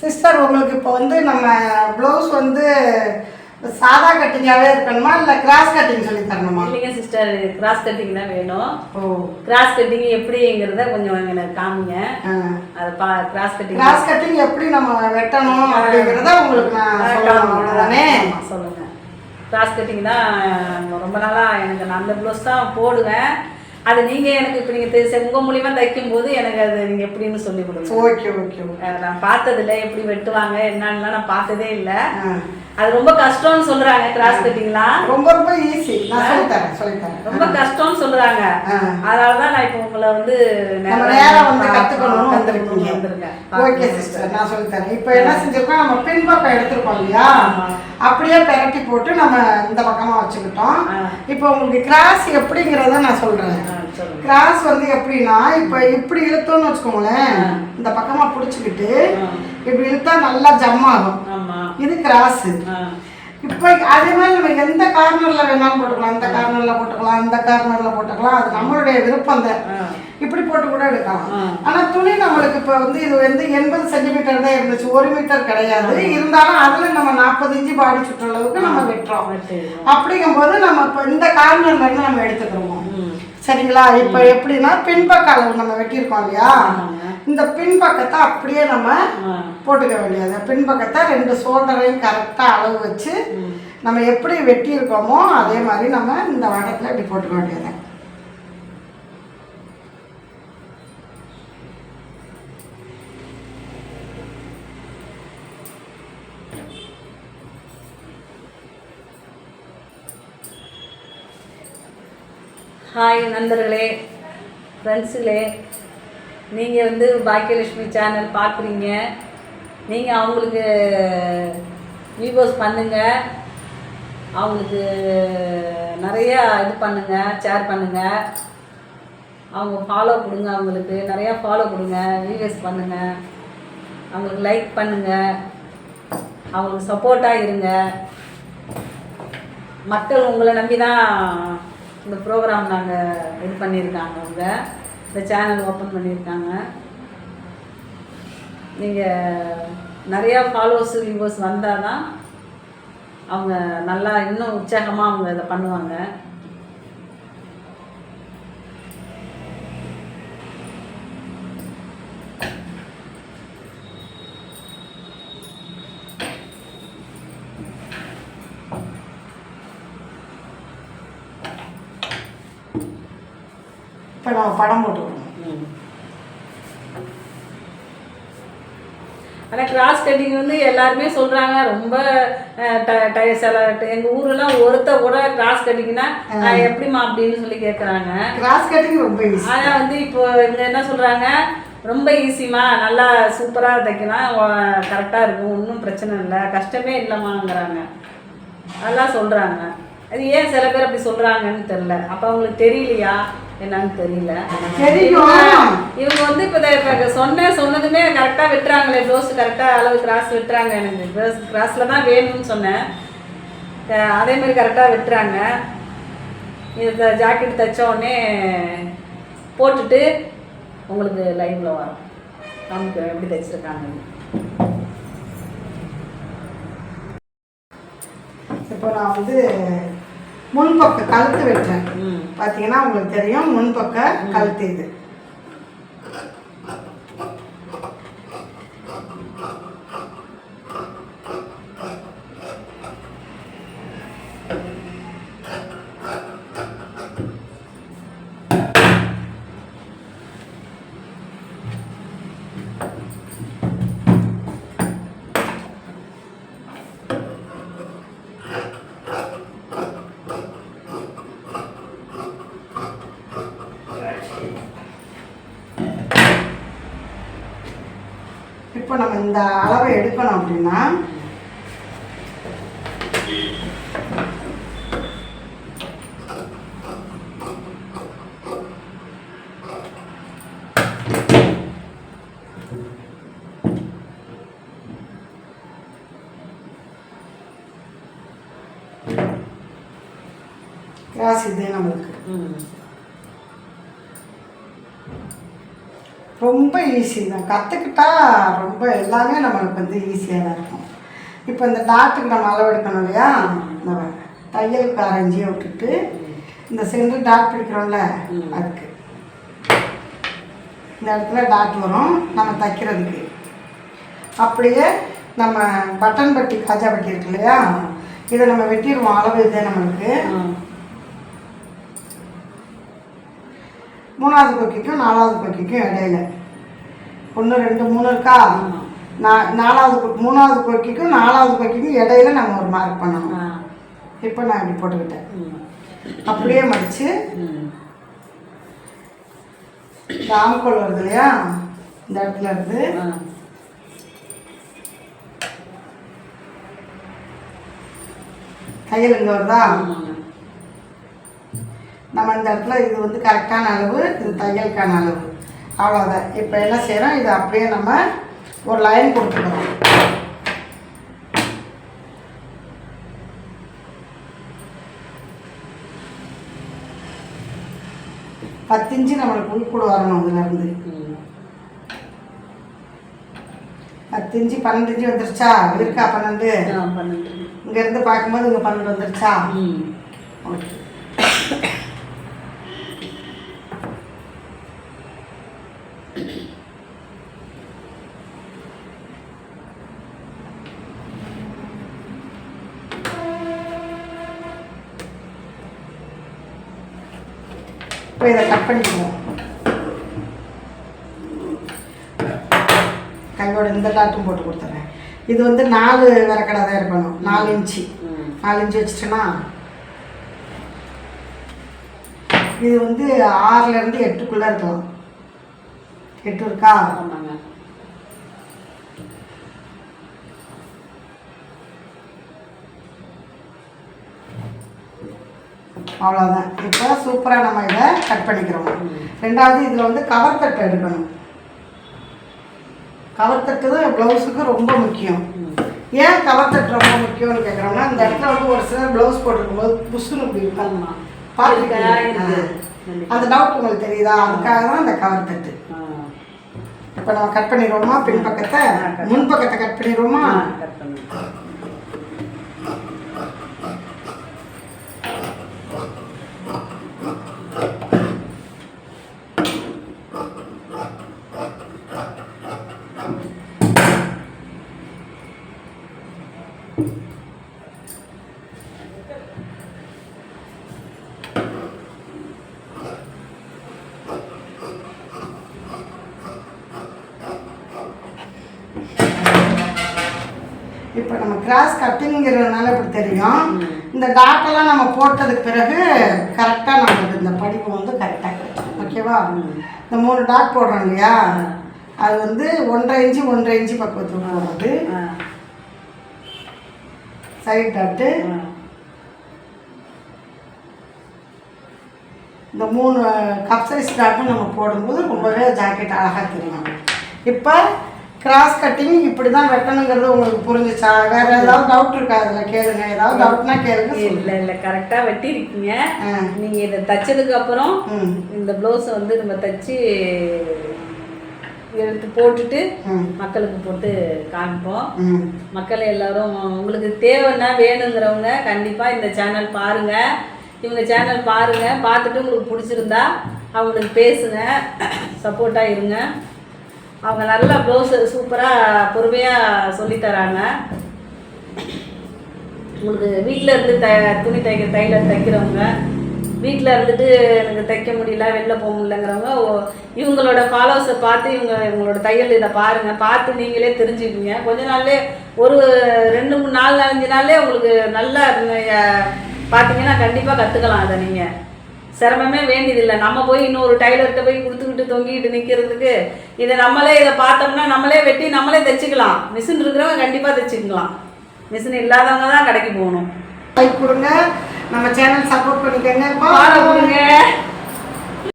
Sister உங்களுக்கு இப்போ வந்து நம்ம ப்ளவுஸ் வந்து சாதா கட்டிங்காகவே இருக்கணுமா? இல்லை கிராஸ் கட்டிங் சொல்லி தரணுமா? இல்லைங்க சிஸ்டர் கிராஸ் கட்டிங் தான் வேணும். ஓ. கிராஸ் கட்டிங் எப்படிங்கிறத கொஞ்சம் எனக்கு காமிங்க. அதை பா கிராஸ் கட்டிங் கிராஸ் கட்டிங் எப்படி நம்ம வெட்டணும் அப்படிங்கிறத உங்களுக்கு நான் சொல்லணும். அவ்வளோதானே சொல்லுங்க. கிராஸ் கட்டிங் தான் ரொம்ப நாளா எனக்கு நான் அந்த ப்ளவுஸ் தான் போடுவேன். அது நீங்க எனக்கு இப்போ நீங்க உங்க மூலியமா தைக்கும் போது எனக்கு அது நீங்க எப்படின்னு சொல்லி கொடுங்க. ஓகே ஓகே நான் பார்த்ததில்ல எப்படி வெட்டுவாங்க என்னன்னுலாம் நான் பார்த்ததே இல்லை. அது ரொம்ப கஷ்டம்னு சொல்றாங்க கிராஸ் கட்டிங்லாம் ரொம்ப ரொம்ப ஈஸி நான் சொல்லித்தரேன் சொல்லித்தரேன் ரொம்ப கஷ்டம்னு சொல்றாங்க. ஆ. அதனால தான் நான் இப்போ உங்களை வந்து நம்ம நேரா நேரா வந்து கத்துக்கணும்னு வந்திருக்கீங்க. ஓகே சிஸ்டர் நான் சொல்லித்தரேன் இப்போ என்ன செஞ்சிருக்கோம்? நம்ம பின்பக்கம் எடுத்திருக்கோம் இல்லையா. அப்படியே பெரட்டி போட்டு நம்ம இந்த பக்கமா வச்சுக்கிட்டோம். இப்போ உங்களுக்கு கிராஸ் எப்படிங்கிறத நான் சொல்றேன். கிராஸ் வந்து எப்படின்னா இப்போ இப்படி இழுத்தோம்னு வச்சுக்கோங்களேன். இந்த பக்கமா பிடிச்சிக்கிட்டு. இப்படி இழுத்தா நல்லா ஜம் ஆகும். இது கிராஸ். இப்போ அதே மாதிரி நம்ம எந்த கார்னர்ல வேணாலும் போட்டுக்கலாம். இந்த கார்னர்ல போட்டுக்கலாம் இந்த கார்னர்ல போட்டுக்கலாம். அது நம்மளுடைய விருப்பம் தான். இப்படி போட்டு கூட எடுக்கலாம். ஆ. ஆனா துணி நம்மளுக்கு இப்போ வந்து இது வந்து எண்பது சென்டிமீட்டர் தான் இருந்துச்சு. ஒரு மீட்டர் கிடையாது. இருந்தாலும் அதுல நம்ம நாற்பது இன்ச்சு பாடி சுற்றளவுக்கு நம்ம வெட்டுறோம். அப்படிங்கும்போது நம்ம இப்போ இந்த கார்னர்ல இருந்து நம்ம எடுத்துக்கிறோம். சரிங்களா இப்போ எப்படின்னா பின்பக்க அளவு நம்ம வெட்டியிருக்கோம் இல்லையா. இந்த பின்பக்கத்தை அப்படியே நம்ம. போட்டுக்க வேண்டியது பின்பக்கத்தை ரெண்டு ஷோல்டரையும் கரெக்டாக அளவு வச்சு. நம்ம எப்படி வெட்டியிருக்கோமோ அதே மாதிரி நம்ம இந்த வட்டத்தில் இப்படி போட்டுக்க வேண்டியது ஹாய் நண்பர்களே ஃப்ரெண்ட்ஸுகளே நீங்கள் வந்து பாக்கியலட்சுமி சேனல் பார்க்குறீங்க. நீங்கள் அவங்களுக்கு வியூவர்ஸ் பண்ணுங்கள் அவங்களுக்கு நிறையா இது பண்ணுங்கள் ஷேர் பண்ணுங்கள் அவங்க ஃபாலோ கொடுங்க அவங்களுக்கு. நிறையா ஃபாலோ கொடுங்க வியூவர்ஸ் பண்ணுங்கள் அவங்களுக்கு லைக் பண்ணுங்கள் அவங்களுக்கு சப்போர்ட்டாக இருங்க. மக்கள் உங்களை நம்பி தான் இந்த ப்ரோக்ராம் நாங்கள் இது பண்ணியிருக்காங்க அவங்க இந்த சேனல் ஓப்பன் பண்ணியிருக்காங்க. நீங்கள் நிறையா ஃபாலோவர்ஸ் வியூவர்ஸ் வந்தால் தான் அவங்க நல்லா இன்னும் உற்சாகமாக அவங்க இதை பண்ணுவாங்க. இப்போ நம்ம படம் போட்டுக்கணும். ஆனால் கிராஸ் கட்டிங் வந்து எல்லாருமே சொல்கிறாங்க ரொம்ப அஹ், ட- ட- சில எங்கள் ஊரெல்லாம் ஒருத்த கூட கிராஸ் கட்டிங்னா எப்படிம்மா? அப்படின்னு சொல்லி கேட்குறாங்க கிராஸ் கட்டிங் ரொம்ப ஈஸி ஆனால் வந்து இப்போ இவங்க என்ன சொல்கிறாங்க ரொம்ப ஈஸிமா நல்லா சூப்பராக தைக்கலாம். கரெக்டாக இருக்கும். ஒன்றும் பிரச்சனை இல்லை. கஷ்டமே இல்லைம்மாங்கிறாங்க. அதெல்லாம் சொல்கிறாங்க அது ஏன் சில பேர் அப்படி சொல்கிறாங்கன்னு தெரில அப்போ அவங்களுக்கு தெரியலையா? என்னன்னு தெரியல. இவங்க- வந்து இப்போ சொன்ன சொன்னதுமே கரெக்டாக வெட்டுறாங்களே ப்ளவுஸ் கரெக்டாக அளவு கிராஸ் வெட்டுறாங்க. எனக்கு கிராஸில் தான் வேணும்னு சொன்னேன். அதே மாதிரி கரெக்டாக வெட்டுறாங்க. இந்த ஜாக்கெட் தைச்ச உடனே போட்டுட்டு உங்களுக்கு லைவில் வரும். நமக்கு எப்படி தைச்சிருக்காங்க? இப்போ நான் வந்து முன்பக்க கழுத்து வெட்டுறேன். பார்த்தீங்கன்னா உங்களுக்கு தெரியும் முன்பக்க கழுத்து இது. இந்த அளவை எடுக்கணும் அப்படின்னா கிராஸ் இதே நம்மளுக்கு. ரொம்ப ஈஸி தான். கற்றுக்கிட்டா ரொம்ப எல்லாமே நம்மளுக்கு வந்து ஈஸியாக தான் இருக்கும். இப்போ இந்த டாட்டுக்கு நம்ம அளவு எடுக்கணும் இல்லையா? இந்த பாருங்க. தையலுக்கு அரைஞ்சியை விட்டுட்டு இந்த சென்டர் டாட் பிடிக்கிறோம்ல அதுக்கு. இந்த இடத்துல டாட் வரும். நம்ம தைக்கிறதுக்கு. அப்படியே நம்ம பட்டன் பட்டி காஜா பட்டி இருக்கு இல்லையா? இதை நம்ம வெட்டிடுவோம். அளவு இதே நம்மளுக்கு. மூணாவது கொக்கிக்கும் நாலாவது கொக்கிக்கும் இடையில. ஒன்று ரெண்டு மூணு இருக்கா? நா- நாலாவது மூணாவது கொக்கிக்கும் நாலாவது கொக்கிக்கும் இடையில நம்ம ஒரு மார்க் பண்ணணும். இப்போ நான் இப்படி போட்டுக்கிட்டேன். அப்படியே மடித்து இந்த ஆம்கோல் வருது இல்லையா? இந்த இடத்துல இருந்து. தையல் இங்கே வருதா? நம்ம இந்த இடத்துல இது வந்து கரெக்டான அளவு இது தையலுக்கான அளவு. அவ்வளோதான் இப்போ என்ன செய்கிறோம் இது அப்படியே நம்ம ஒரு லைன் கொடுத்துக்கிறோம் பத்து இன்ச்சு நம்மளுக்கு உள்கூட வரணும் இதுலேருந்து பத்து இன்ச்சு பன்னெண்டு இன்ச்சு வந்துருச்சா? இருக்கா பன்னெண்டு? இங்கேருந்து பார்க்கும்போது இங்கே பன்னெண்டு வந்துருச்சா? ஓகே. இப்போ இதை கட் பண்ணிக்குவோம். கையோட இந்த டாட்டும் போட்டு கொடுத்துட்றேன் இது வந்து நாலு விறக்கடை தான் இருக்கணும். நாலு இன்ச்சு. நாலு இன்ச்சு வச்சுட்டேன்னா இது வந்து ஆறுலேருந்து எட்டுக்குள்ளே இருக்கலாம். எட்டு இருக்கா? அவ்வளோதான் இப்போ சூப்பராக நம்ம இதை கட் பண்ணிக்கிறோம். ரெண்டாவது இதில் வந்து கவர் தட்டு எடுக்கணும். கவர் தட்டு தான் ப்ளவுஸுக்கு ரொம்ப முக்கியம். ஏன் கவர் தட்டு ரொம்ப முக்கியம்னு கேட்குறோம்னா இந்த இடத்துல வந்து ஒரு சிலர் ப்ளவுஸ் போட்டிருக்கும்போது புஷ்ஷுன்னு இப்படி இருக்கும் பார்த்துருக்கீங்களா? அந்த டவுட் உங்களுக்கு தெரியுதா? அதுக்காக தான் இந்த கவர் தட்டு இப்போ நம்ம கட் பண்ணிடுவோமா? பின் பக்கத்தை முன் பக்கத்தை கட் பண்ணிடுவோமா? இப்போ நம்ம கிராஸ் கட்டிங்கிறதுனால இப்படி தெரியும். இந்த டாட்டெல்லாம் நம்ம போட்டதுக்கு பிறகு கரெக்டாக நமக்கு இந்த படிப்பு வந்து கரெக்டாக கிடைக்கும் ஓகேவா இந்த மூணு டாட் போடுறோம் இல்லையா? அது வந்து ஒன்றரை இன்ச்சு ஒன்றரை இன்ச்சு பக்கத்தில் போடுறது. சைட் டாட்டு இந்த மூணு கப் சைஸ் டாட்டும் நம்ம போடும்போது ரொம்பவே ஜாக்கெட் அழகாக தெரியும். இப்போ கிராஸ் கட்டிங் இப்படி தான் வெட்டணுங்கிறது உங்களுக்கு புரிஞ்சுச்சா? வேற ஏதாவது டவுட் இருக்கா அதில்? கேளுங்க. ஏதாவது டவுட்னா கேளுங்க. இல்ல இல்ல. கரெக்டா வெட்டிருக்கீங்க. ஆ. நீங்க இதை தச்சதுக்கு அப்புறம் இந்த ப்ளவுஸை வந்து நம்ம தச்சு எடுத்து போட்டுட்டு மக்களுக்கு போட்டு காமிப்போம். மக்கள் எல்லாரும் உங்களுக்கு தேவைன்னா வேணுங்கிறவங்க கண்டிப்பாக இந்த சேனல் பாருங்க. இவங்க சேனல் பாருங்க பார்த்துட்டு உங்களுக்கு பிடிச்சிருந்தா அவங்களுக்கு பேசுங்க சப்போர்ட்டாக இருங்க. அவங்க நல்லா ப்ளவுஸ் சூப்பராக பொறுமையாக சொல்லித்தராங்க உங்களுக்கு வீட்டில் இருந்து த துணி தைக்க தையலர் தைக்கிறவங்க வீட்டில் இருந்துட்டு எனக்கு தைக்க முடியல வெளில போக முடியலங்கிறவங்க இவங்களோட ஃபாலோவர்ஸை பார்த்து இவங்க இவங்களோட தையல் இதை பாருங்கள் பார்த்து நீங்களே தெரிஞ்சுக்குங்க கொஞ்ச நாள்லே ஒரு ரெண்டு மூணு நாலு நாலஞ்சு நாள்லே உங்களுக்கு நல்லா பார்த்தீங்கன்னா கண்டிப்பாக கற்றுக்கலாம் அதை நீங்கள் சிரமமே வேண்டியதில்லை. நம்ம போய் இன்னொரு டைலர்கிட்ட போய் கொடுத்துக்கிட்டு தொங்கிக்கிட்டு நிற்கிறதுக்கு இதை நம்மளே இதை பார்த்தோம்னா நம்மளே வெட்டி நம்மளே தைச்சிக்கலாம். மிஷின் இருக்கிறவங்க கண்டிப்பாக தைச்சிக்கலாம். மிஷின் இல்லாதவங்க தான் கடைக்கு போகணும். லைக் கொடுங்க. நம்ம சேனல் சப்போர்ட் பண்ணிக்கோங்க. பாட கொடுங்க.